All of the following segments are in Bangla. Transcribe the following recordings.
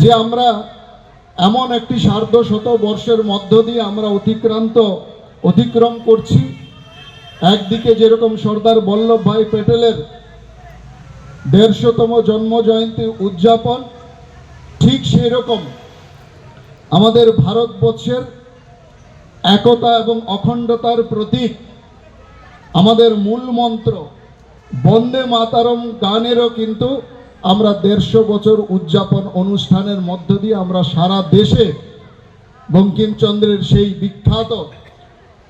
যে আমরা এমন একটি সার্ধ শত বর্ষের মধ্য দিয়ে আমরা অতিক্রান্ত, অতিক্রম করছি। একদিকে যেরকম সর্দার বল্লভভাই প্যাটেলের দেড়শোতম জন্ম জয়ন্তী উদযাপন, ঠিক সেই রকম আমাদের ভারতবর্ষের একতা এবং অখণ্ডতার প্রতীক, আমাদের মূল মন্ত্র বন্দে মাতারম গানেরও কিন্তু আমরা দেড়শো বছর উদযাপন অনুষ্ঠানের মধ্য দিয়ে আমরা সারা দেশে বঙ্কিমচন্দ্রের সেই বিখ্যাত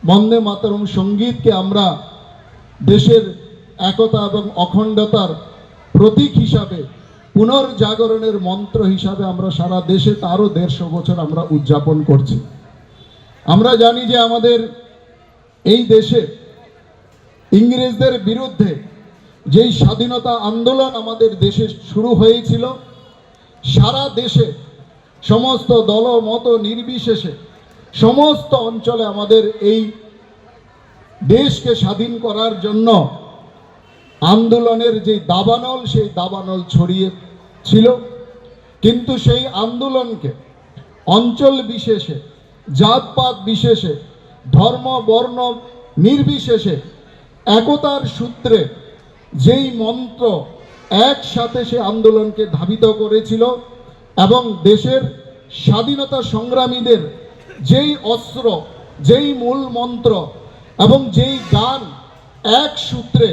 বন্দে মাতরম সঙ্গীতকে আমরা দেশের একতা এবং অখণ্ডতার প্রতীক হিসাবে, পুনর্জাগরণের মন্ত্র হিসাবে আমরা সারা দেশে তারও দেড়শো বছর আমরা উদযাপন করছি। আমরা জানি যে আমাদের এই দেশে ইংরেজদের বিরুদ্ধে যেই স্বাধীনতা আন্দোলন আমাদের দেশে শুরু হয়েছিল, সারা দেশে সমস্ত দল মত নির্বিশেষে সমস্ত অঞ্চলে আমাদের এই দেশকে স্বাধীন করার জন্য আন্দোলনের যে দাবানল, সেই দাবানল ছড়িয়ে ছিল। কিন্তু সেই আন্দোলনকে অঞ্চল বিশেষে, জাতপাত বিশেষে, ধর্ম, বর্ণ নির্বিশেষে, একতার সূত্রে যেই মন্ত্র একসাথে সে আন্দোলনকে ধাবিত করেছিল এবং দেশের স্বাধীনতা সংগ্রামীদের যেই অস্ত্র, যেই মূল মন্ত্র এবং যেই গান এক সূত্রে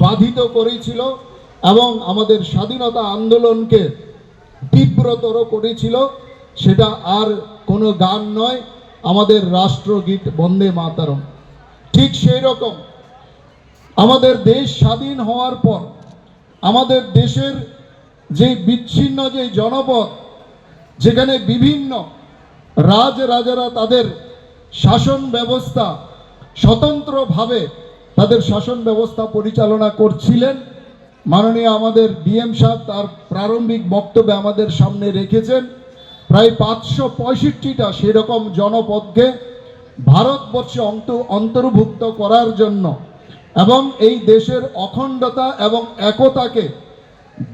বাধিত করেছিল এবং আমাদের স্বাধীনতা আন্দোলনকে তীব্রতর করেছিল, সেটা আর কোনো গান নয়, আমাদের রাষ্ট্রগীত বন্দে মাতারম। ঠিক সেই রকম আমাদের দেশ স্বাধীন হওয়ার পর, আমাদের দেশের যে বিচ্ছিন্ন যে জনপদ, যেখানে বিভিন্ন রাজ রাজারা তাদের শাসন ব্যবস্থা স্বতন্ত্রভাবে তাদের শাসন ব্যবস্থা পরিচালনা করছিলেন। মাননীয় আমাদের ডিএম সাহেব তার প্রারম্ভিক বক্তব্যে আমাদের সামনে রেখেছেন। প্রায় পাঁচশো পঁয়ষট্টিটা সেরকম জনপদকে ভারতবর্ষে অন্ত, অন্তর্ভুক্ত করার জন্য এবং এই দেশের অখণ্ডতা এবং একতাকে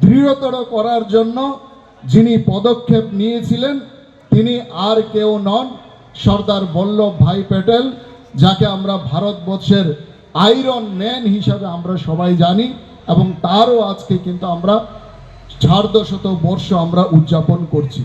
দৃঢ়তর করার জন্য যিনি পদক্ষেপ নিয়েছিলেন, তিনি আর কেউ নন, সর্দার বল্লভ ভাই প্যাটেল, যাকে আমরা ভারতবর্ষের আইরন ম্যান হিসাবে আমরা সবাই জানি এবং তারও আজকে কিন্তু আমরা সার্ধশত বর্ষ আমরা উদযাপন করছি।